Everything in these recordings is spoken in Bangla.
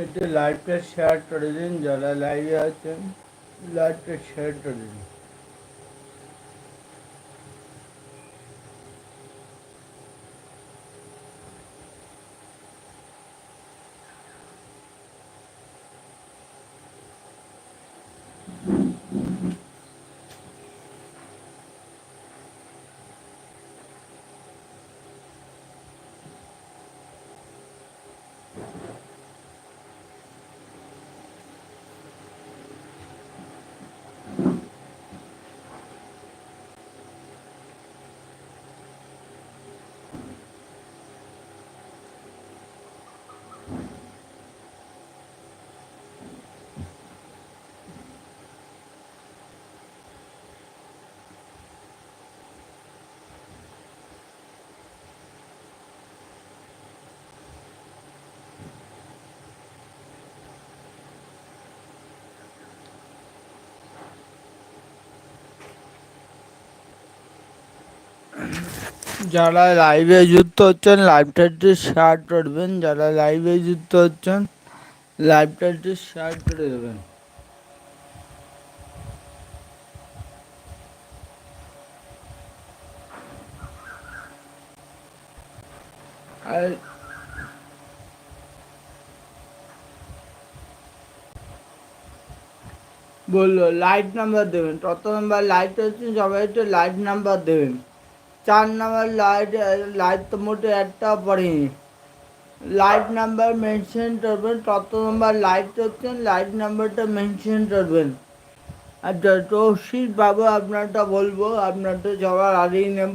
একটু লাইভটা শেয়ার করে দিন যারা লাইভে আছেন লাইভটা শেয়ার করে দিন যারা লাইভে যুক্ত হচ্ছেন লাইভটা একটু শেয়ার করবেন যারা লাইভে যুক্ত হচ্ছেন লাইভটা একটু শেয়ার করে দেবেন। আর বলল লাইট নাম্বার দেবেন। তত নাম্বার লাইট হচ্ছে, সবাই একটু লাইট নাম্বার দেবেন। চার নাম্বার লাইট লাইট তো মোটে একটা পড়েনি। লাইট নাম্বার মেনশন করবেন কত নাম্বার লাইট হচ্ছেন লাইট নাম্বারটা মেনশন করবেন। আচ্ছা তৌশিক বাবু, আপনারটা বলব, আপনারটা যাওয়ার আগেই নেব।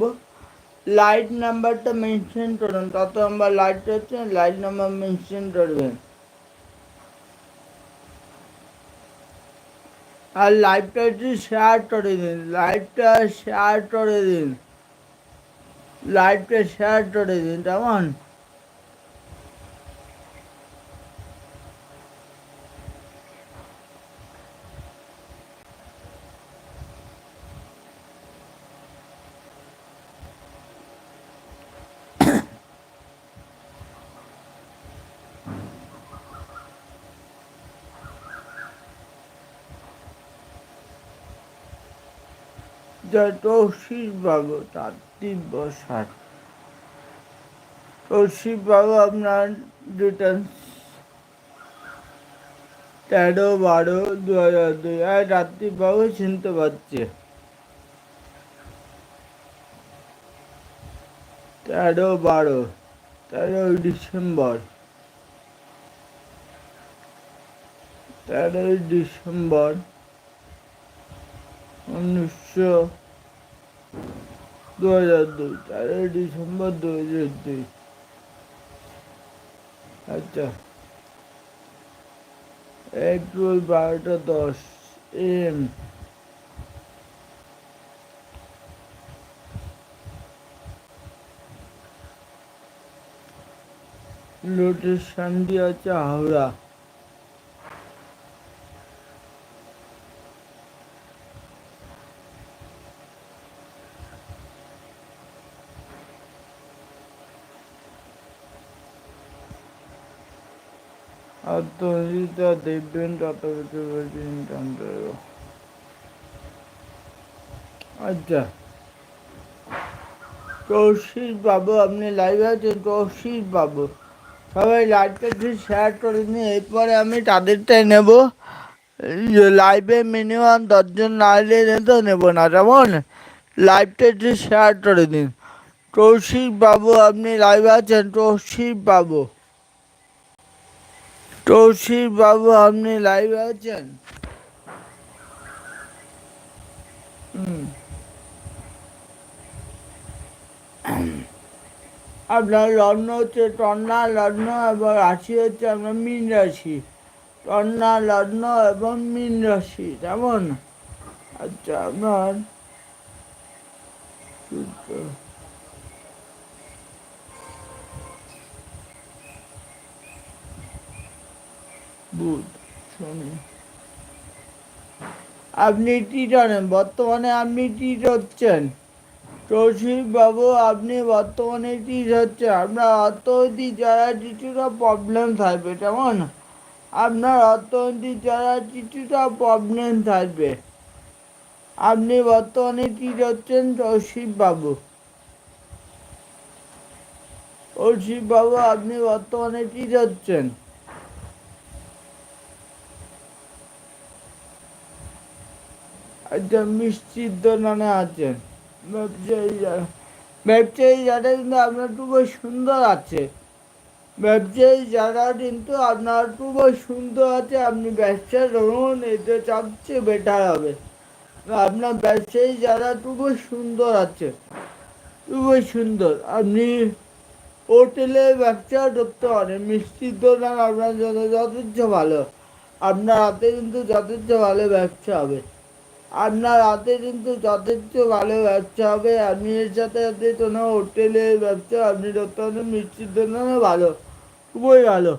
লাইট নাম্বারটা মেনশন করুন কত নাম্বার লাইট হচ্ছে লাইট নাম্বার মেনশন করবেন। আর লাইভটা একটু শেয়ার করে দিন লাইভটা শেয়ার করে দিন। লাইভটা শেয়ার করে দিন কেমন তৌশিক বাবু তার তীব্র সাত তৌশিক বাবু আপনার রিটার্ন তেরো বারো দু হাজার দুই। আর রাত্রিবাবু চিনতে পারছে। তেরো বারো তেরোই ডিসেম্বর। তেরোই ডিসেম্বর উনিশশো দু হাজার দুই তেরোই ডিসেম্বর দু হাজার দুই। আচ্ছা। বারোটা দশ, এম। লোটেশনটি আছে হাওড়া। দেখবেন তত কিছু আচ্ছা। কৌশিক বাবু, আপনি লাইভে আছেন? কৌশিক বাবু, সবাই লাইভটা শেয়ার করে নিন, এরপরে আমি তাদেরটাই নেব। লাইভে মিনিমাম দশজন না এলে তো নেব না যেমন লাইভটা একটু শেয়ার করে দিন। কৌশিক বাবু, আপনি লাইভে আছেন? কৌশিক বাবু। তৌশিক বাবু, আপনি লাইভে আছেন? আপনার লগ্ন হচ্ছে টন্না লগ্ন এবং রাশি হচ্ছে আপনার মিন রাশি। টন্না লগ্ন এবং মিন রাশি, কেমন? আচ্ছা আপনার বুধ শনি। আপনি কি জানেন, বর্তমানে আপনি কি করছেন তৌশিক বাবু আপনি বর্তমানে কি হচ্ছে আপনার অর্থনৈতিক যারা কিছুটা প্রবলেম থাকবে, কেমন? আপনার অর্থনৈতিক যারা কিছুটা প্রবলেম থাকবে। আপনি বর্তমানে কি করছেন তৌশিক বাবু তৌশিক বাবু আপনি বর্তমানে কি করছেন আচ্ছা মিষ্টির দোকানে আছেন ব্যবসায়ী যারা ব্যবসায়ী যারা কিন্তু আপনার খুবই সুন্দর আছে। ব্যবসায়ী যারা কিন্তু আপনার খুবই সুন্দর আছে, আপনি ব্যবসা ধরুন এতে সবচেয়ে বেটার হবে। আপনার ব্যবসায়ী যারা খুবই সুন্দর আছে, খুবই সুন্দর। আপনি হোটেলে ব্যবসা করতে পারেন মিষ্টির দোকান আপনার যথেষ্ট ভালো। আপনার হাতে কিন্তু যথেষ্ট ভালো ব্যবসা হবে। আপনার হাতে কিন্তু যথেষ্ট ভালো ব্যবসা হবে। আপনি এর সাথে সাথে কোনো হোটেলের ব্যবসা আপনি পারেন মিষ্টির দোকানও ভালো, খুবই ভালো।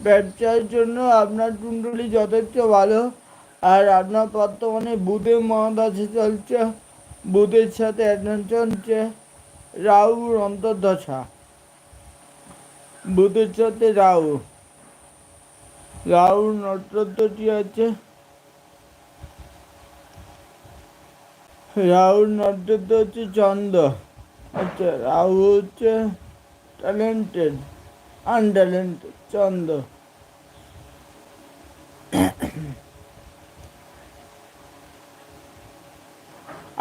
ব্যবসার জন্য আপনার কুণ্ডলি যথেষ্ট ভালো। আর আপনার বর্তমানে বুধের মহাদাসে চলছে। বুধের সাথে একজন চলছে রাহুর অন্তর্দশা। বুধের সাথে রাহু। রাহুর নক্ষত্রটি আছে রাহুর নক্ষত্র হচ্ছে চন্দ্র আচ্ছা রাহু হচ্ছে ট্যালেন্টেড আনট্যালেন্টেড চন্দ্র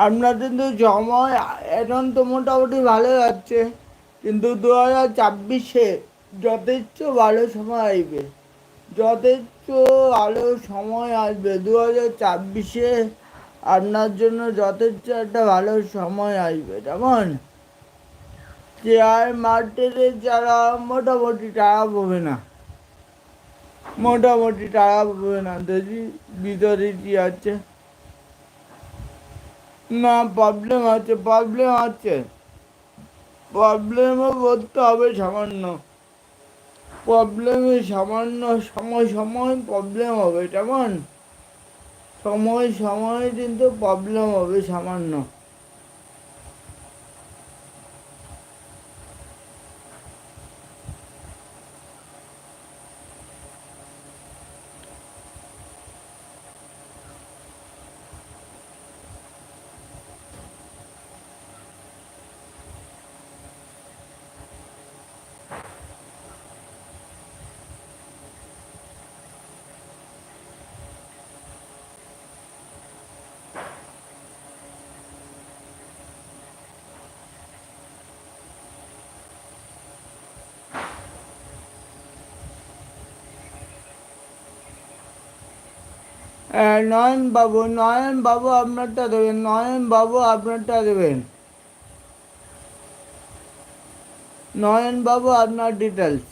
আপনার কিন্তু সময় এখন তো মোটামুটি ভালো যাচ্ছে, কিন্তু দু হাজার ছাব্বিশে যথেষ্ট ভালো সময় আসবে। যথেষ্ট ভালো সময় আসবে। দু হাজার ছাব্বিশে আপনার জন্য যথেষ্ট একটা ভালো সময় আসবে, কেমন? শেয়ার মার্কেটে যারা মোটামুটি টাকা পাবে না। মোটামুটি টাকা পাবে না, দেখি ভিতরে কি আছে। না প্রবলেম আছে প্রবলেম আছে। প্রবলেমও করতে হবে সামান্য। প্রবলেমে সামান্য সময় সময় প্রবলেম হবে, কেমন? সময় সময় কিন্তু প্রবলেম হবে সামান্য। নয়ন বাবু নয়ন বাবু আপনারটা দেবেন নয়নবাবু আপনারটা দেবেন। নয়নবাবু আপনার ডিটেলস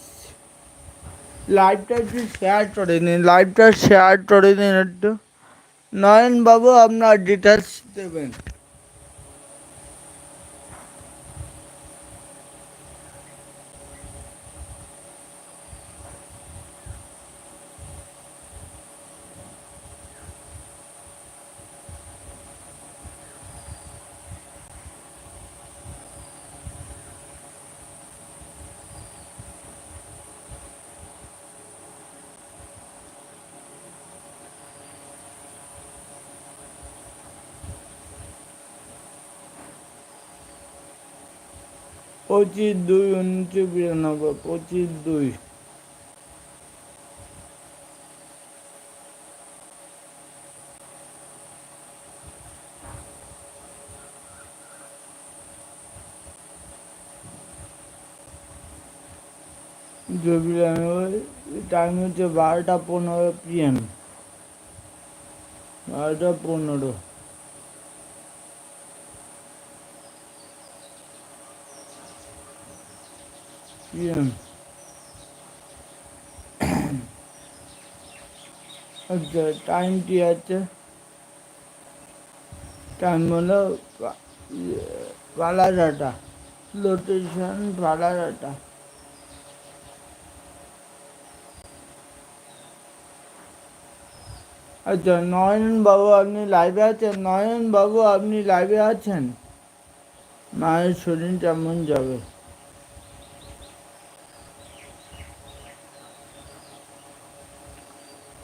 লাইভটা একটু শেয়ার করে নিন লাইভটা শেয়ার করে নিন একটু। নয়ন বাবু আপনার ডিটেলস দেবেন। পঁচিশ দুই উনিশশো বিরানব্বই। পঁচিশ দুই টাইম হচ্ছে বারোটা পনেরো পিএম। বারোটা পনেরো। আচ্ছা টাইমটি আছে টাইম হলো পালাঘাটা লোকেশন পালাঘাটা আচ্ছা নয়ন বাবু, আপনি লাইভে আছেন? নয়ন বাবু, আপনি লাইভে আছেন? মায়ের শরীর কেমন যাবে?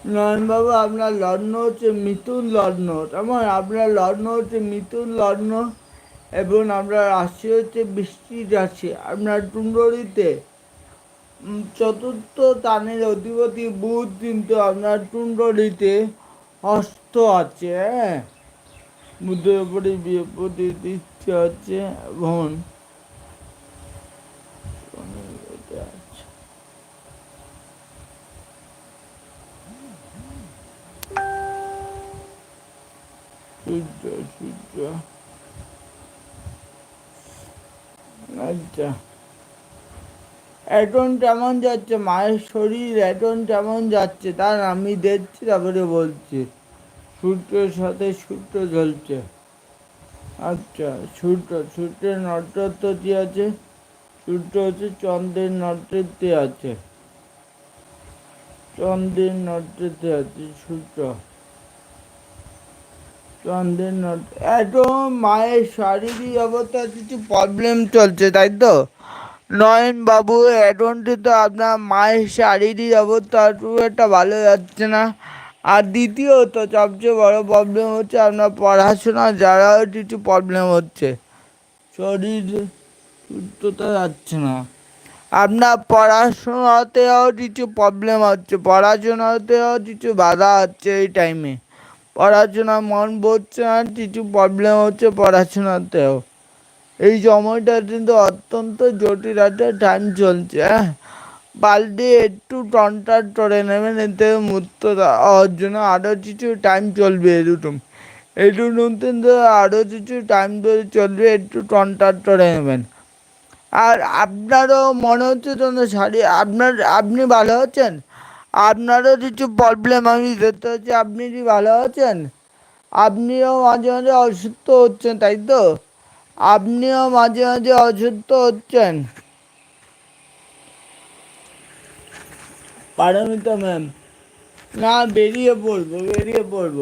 নয়নবাবু আপনার লগ্ন হচ্ছে মিথুন লগ্ন। তেমন আপনার লগ্ন হচ্ছে মিথুন লগ্ন এবং আপনার রাশি হচ্ছে বৃষ্টির রাশি। আপনার টুন্ডরিতে চতুর্থ তানের অধিপতি বুধ কিন্তু আপনার টুন্ডরিতে হস্ত আছে হ্যাঁ? বুধের উপরে বৃহস্পতি হচ্ছে এবং আছে আচ্ছা। এখন কেমন যাচ্ছে? মায়ের শরীর এখন কেমন যাচ্ছে? তার আমি দেখছি, তারপরে বলছি। সূর্যের সাথে সূর্য জ্বলছে আচ্ছা সূর্য সূর্যের কি আছে? সূর্য হচ্ছে চন্দ্রের নটরত্বে আছে। চন্দ্রের নটরত্বে আছে সূর্য চন্দ্রের নট একদম মায়ের শারীরিক অবস্থা, কিছু প্রবলেম চলছে, তাই তো? নয়ন বাবু এখনটি তো আপনার মায়ের শারীরিক অবস্থা খুব একটা ভালো যাচ্ছে না। আর দ্বিতীয়ত, সবচেয়ে বড় প্রবলেম হচ্ছে আপনার পড়াশোনা, যারাও কিছু প্রবলেম হচ্ছে। শরীর সুস্থতা যাচ্ছে না। আপনার পড়াশোনাতেও কিছু প্রবলেম হচ্ছে, পড়াশোনাতেও কিছু বাধা হচ্ছে এই টাইমে পড়াশোনা মন বসছে না কিছু প্রবলেম হচ্ছে পড়াশোনাতেও। এই সময়টা কিন্তু অত্যন্ত জটিল একটা টাইম চলছে হ্যাঁ? পাল্টে একটু কন্ট্যাক্ট করে নেবেন এতে মুক্ত হওয়ার জন্য আরও কিছু টাইম চলবে এরকম। এরকম কিন্তু আরও কিছু টাইম ধরে চলবে, একটু কন্ট্যাক্ট করে নেবেন। আর আপনারও মনে হচ্ছে যেন শাড়ি, আপনার, আপনি ভালো আছেন? আপনারও কিছু প্রবলেম আমি দেখতে হচ্ছে আপনি কি ভালো আছেন? আপনিও মাঝে মাঝে অসুস্থ হচ্ছেন, তাই তো? আপনিও মাঝে মাঝে অসুস্থ হচ্ছেন। পারমিতা ম্যাম না, বেরিয়ে পড়ব বেরিয়ে পড়ব।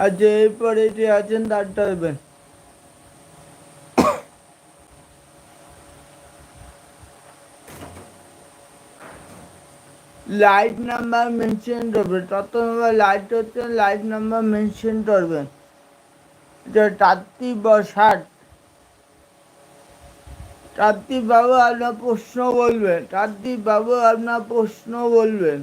আর যে এরপরে যে আছেন, তারটা লাইট নাম্বার মেনশন করবেন তত নাম্বার লাইট হচ্ছে লাইট নাম্বার মেনশন করবেন ষাট। তাত্ত্বিক বাবু আপনার প্রশ্ন বলবেন। তাত্ত্বিক বাবু আপনার প্রশ্ন বলবেন।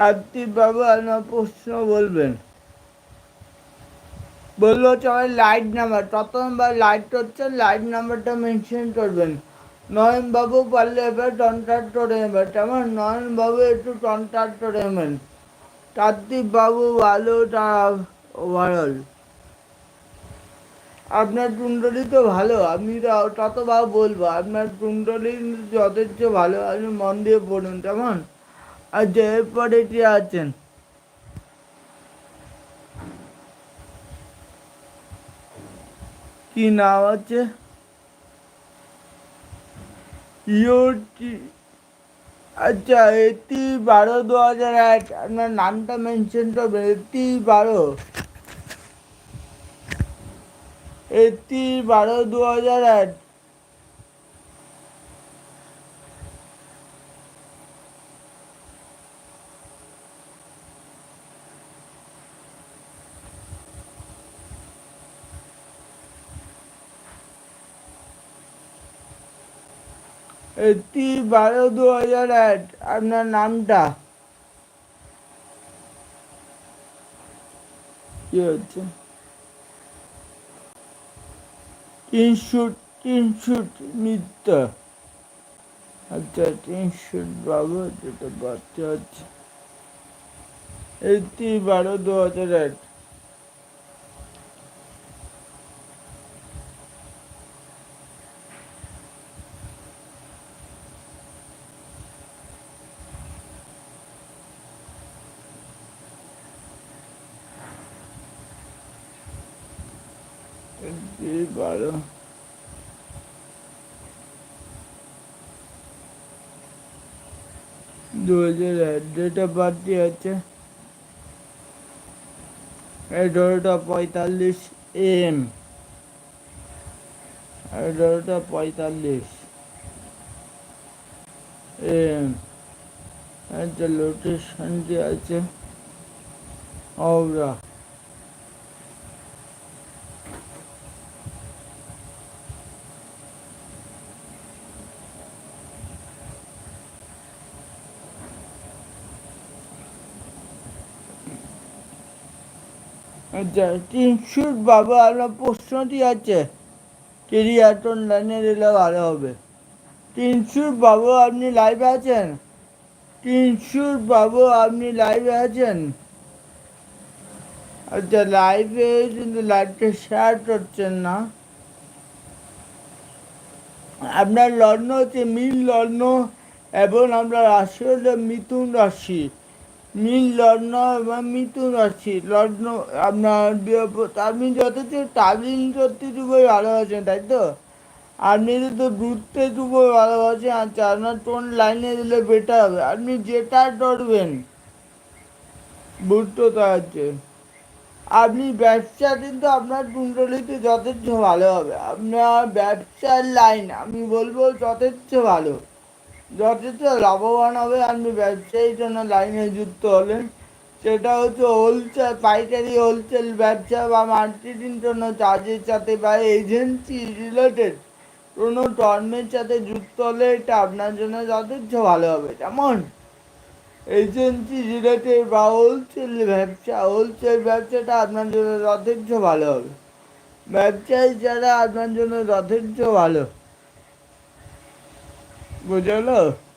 তাত্ত্বিক বাবু আপনার প্রশ্ন বলবেন? বলল সবাই লাইট নাম্বার তত নাম্বার লাইট হচ্ছে লাইট নাম্বারটা মেনশন করবেন। নয়ন বাবু পারলে এবার কন্ট্যাক্ট করে নেবেন তেমন নয়ন বাবু একটু কন্ট্যাক্ট করে নেবেন। কার্তিক বাবু ভালো, তা ওভারঅল আপনার কুণ্ডলী তো ভালো, আমি তো ততবার বলব, আপনার কুণ্ডলী যথেষ্ট ভালো, আপনি মন দিয়ে পড়ুন কেমন যে এরপরে কি আছেন? কি নাম আছে? আচ্ছা এটি বারো দু হাজার এক। আপনার নামটা মেনশন করবেন, এটি বারো। এটি বারো দু হাজার এক। এটি বারো দু হাজার এক আপনার নামটা? কি হচ্ছে? তিনশুট তিনশুট মিত্র আচ্ছা তিনশুট বাবু যেটা বাচ্চা এটি বারো দু হাজার এক একত্রিশ বারো দু হাজার বাদ দিয়েছে। এগারোটা পঁয়তাল্লিশ এম। এগারোটা পঁয়তাল্লিশ এম। একটা লোকেশনটি আছে হাওড়া। আচ্ছা তিনশুর বাবা আপনার প্রশ্নটি আছে। কেরিয়াটন লাইনে দিলে ভালো হবে। তিনশুর বাবু, আপনি লাইভে আছেন? তিনশুর বাবু, আপনি লাইভে আছেন? আচ্ছা লাইভে কিন্তু লাইভটা শেয়ার করছেন না। আপনার লগ্ন হচ্ছে মিল লগ্ন এবং আপনার রাশি হলো মিথুন রাশি। মিল লগ্ন এবং মিথুন রাশি, লগ্ন আপনার আপনি যথেষ্ট ট্রাভেলিং করতে খুবই ভালোবাসেন, তাই তো? আপনি যদি ঘুরতে খুবই ভালোবাসেন আচ্ছা আপনার কোন লাইনে দিলে বেটার হবে। আপনি যেটা করবেন বুঝতে আছে আপনি ব্যবসা কিন্তু আপনার কুণ্ডলিতে যথেষ্ট ভালো হবে। আপনার ব্যবসার লাইন আমি বলব যথেষ্ট ভালো। যথেষ্ট লাভবান হবে আপনি ব্যবসায়ী জন্য লাইনে যুক্ত হলেন। সেটা হচ্ছে হোলসেল পাইকারি হোলসেল ব্যবসা বা মার্কেটিং জন্য চার্জের সাথে বা এজেন্সি রিলেটেড কোনো কর্মের সাথে যুক্ত হলে এটা আপনার জন্য যথেষ্ট ভালো হবে। যেমন এজেন্সি রিলেটেড বা হোলসেল ব্যবসা হোলসেল ব্যবসাটা আপনার জন্য যথেষ্ট ভালো হবে। ব্যবসায়ী যারা আপনার জন্য যথেষ্ট ভালো। Pues ya he hablado.